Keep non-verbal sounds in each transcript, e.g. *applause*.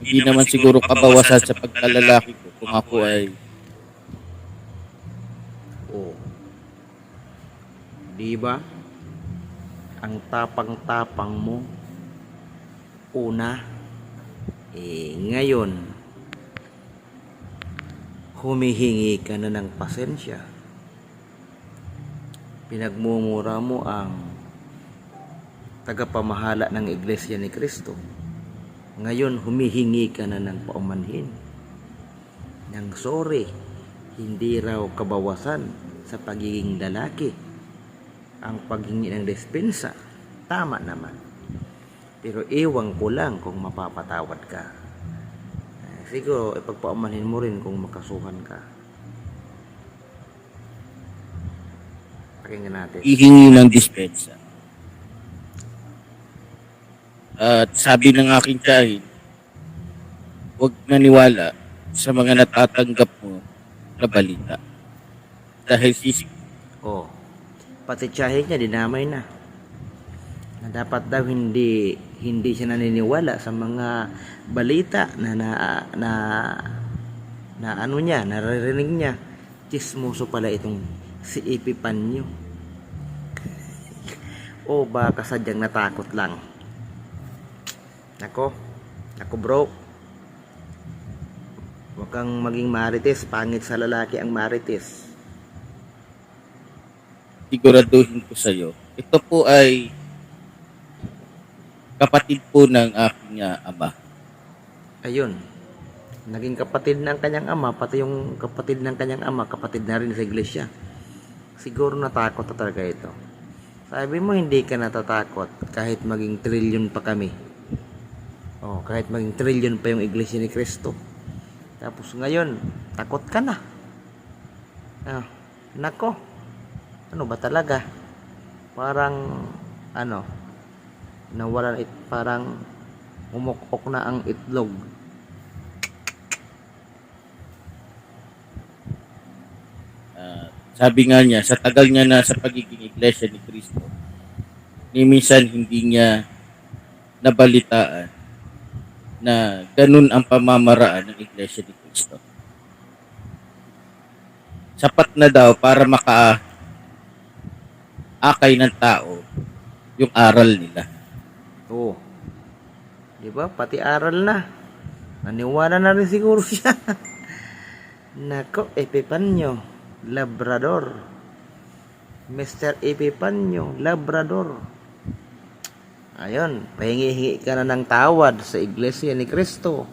Hindi naman siguro kabawasan sa pagkalalaki ko kung ako ay Oh. Di ba? Ang tapang-tapang mo. Una. Eh, ngayon. Humihingi ka na ng pasensya. Pinagmumura mo ang tagapamahala ng Iglesia ni Kristo. Ngayon, humihingi ka na ng paumanhin. Ng sorry hindi raw kabawasan sa pagiging lalaki ang paghingi ng despensa. Tama naman. Pero iwang ko lang kung mapapatawad ka. Eh, Siguro, ipagpaumanhin mo rin kung makasuhan ka. Pakinggan natin. ihingi ng dispensa. At sabi ng aking tiyahin, huwag maniwala sa mga natatanggap mo na balita. Dahil sisig Oh, pati tiyahin niya dinamay na. Na dapat daw hindi hindi siya naniniwala sa mga balita na na na, na ano niya, naririnig niya. Chismoso pala itong si Epipanyo. *laughs* o baka sadyang natakot lang. Nako, nako bro. Huwag kang maging marites, pangit sa lalaki ang marites. siguraduhin ko sa iyo. Ito po ay kapatid po ng aking ah, ama. Ayun. Naging kapatid ng kanyang ama, pati yung kapatid ng kanyang ama, kapatid na rin sa iglesia. Siguro natakot na talaga ito. Sabi mo hindi ka natatakot kahit maging trillion pa kami. Oh, kahit maging trillion pa yung iglesia ni Kristo. Tapos ngayon, takot ka na. Ah, nako. Ano ba talaga? Parang ano, nawalan it parang umukok na ang itlog. Ah, sabi nga niya, sa tagal niya na sa pagiging iglesia ni Kristo, ni minsan hindi niya nabalitaan na ganun ang pamamaraan ng iglesia ni Kristo. Sapat na daw para maka akay ng tao yung aral nila. Oo. Di ba? Pati aral na. Naniwala na rin siguro *laughs* siya. Nako, Epipanyo, Labrador. Mr. Epipanyo, Labrador. Ayun, pahingi-hingi ka na ng tawad sa iglesia ni Kristo.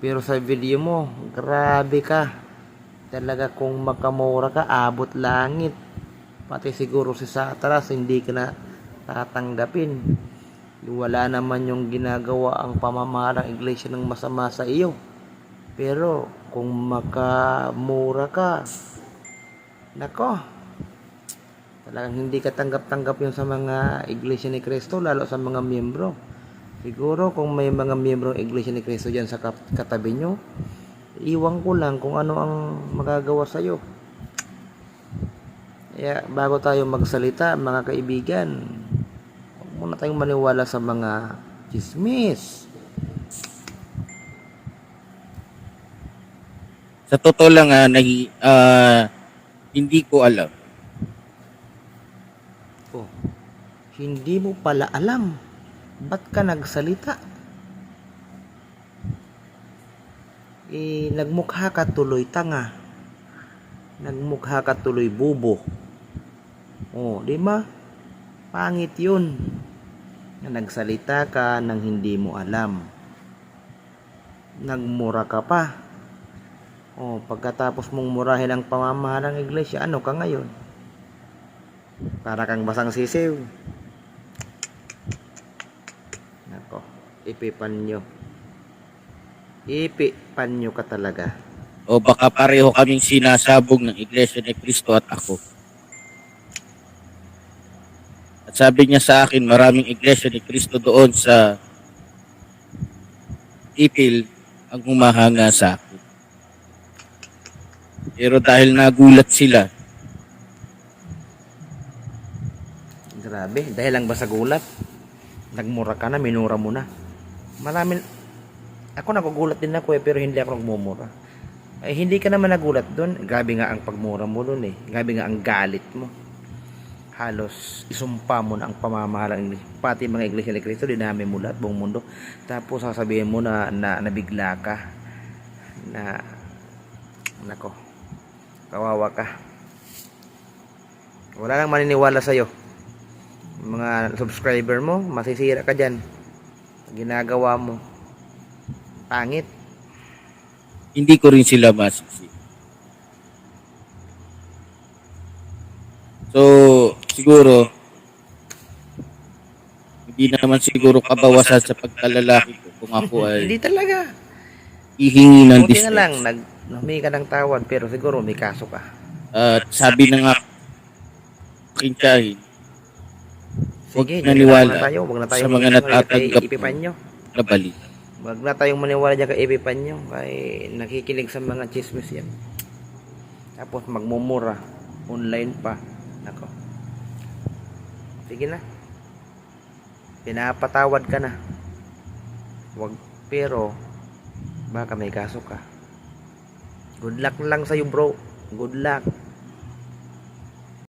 Pero sa video mo, grabe ka. Talaga kung makamura ka, abot langit. Pati siguro si Sataras, hindi ka na tatanggapin. Wala naman yung ginagawa ang pamamarang iglesia ng masama sa iyo. Pero kung makamura ka, nako, talagang hindi ka tanggap-tanggap yun sa mga iglesia ni Kristo, lalo sa mga miyembro. Siguro kung may mga miyembro ng iglesia ni Kristo dyan sa kat- katabi nyo, iwan ko lang kung ano ang magagawa sa iyo. Kaya bago tayo magsalita, mga kaibigan, huwag muna tayong maniwala sa mga chismis. Sa totoo lang, ah, nahi, ah, hindi ko alam. Oh, hindi mo pala alam. Ba't ka nagsalita? Eh, nagmukha ka tuloy tanga. Nagmukha ka tuloy bubo. Oh, di ba? Pangit yun. Na nagsalita ka nang hindi mo alam. Nagmura ka pa. Oh, pagkatapos mong murahin ang pamamahala ng iglesia, ano ka ngayon? Para kang basang sisiw. Nako, ipipan nyo. Ipipan nyo ka talaga. O baka pareho kaming sinasabog ng iglesia ni Kristo at ako. At sabi niya sa akin, maraming iglesia ni Kristo doon sa ipil ang humahanga sa akin. Pero dahil nagulat sila, Grabe, dahil lang ba sa gulat? Nagmura ka na, minura mo na. Marami, Ako nagugulat din ako eh, pero hindi ako nagmumura. Ay, hindi ka naman nagulat doon. Grabe nga ang pagmura mo doon eh. Grabe nga ang galit mo. Halos isumpa mo na ang pamamahalang English. Pati mga iglesia ni Cristo, dinami mo lahat buong mundo. Tapos sasabihin mo na, na nabigla ka. Na, nako, kawawa ka. Wala nang maniniwala sa'yo. Mga subscriber mo, masisira ka dyan. Ginagawa mo. Pangit. Hindi ko rin sila masisi. So, siguro, hindi naman siguro kabawasan sa pagkalalaki ko kung ako ay Hindi talaga. ihingi ng Buti na lang, nag, humingi ka ng tawad, pero siguro may kaso ka. At sabi na nga, kintahin, Huwag Sige, naniwala na tayo. Huwag na tayo sa mga maniwala natatanggap kay Epipanyo. na balita. Huwag na tayong maniwala dyan kay Epipanyo. Kay nakikinig sa mga chismis yan. Tapos magmumura. Online pa. Nako. Sige na. Pinapatawad ka na. Wag, pero, baka may kaso ka. Good luck lang sa'yo bro. Good luck.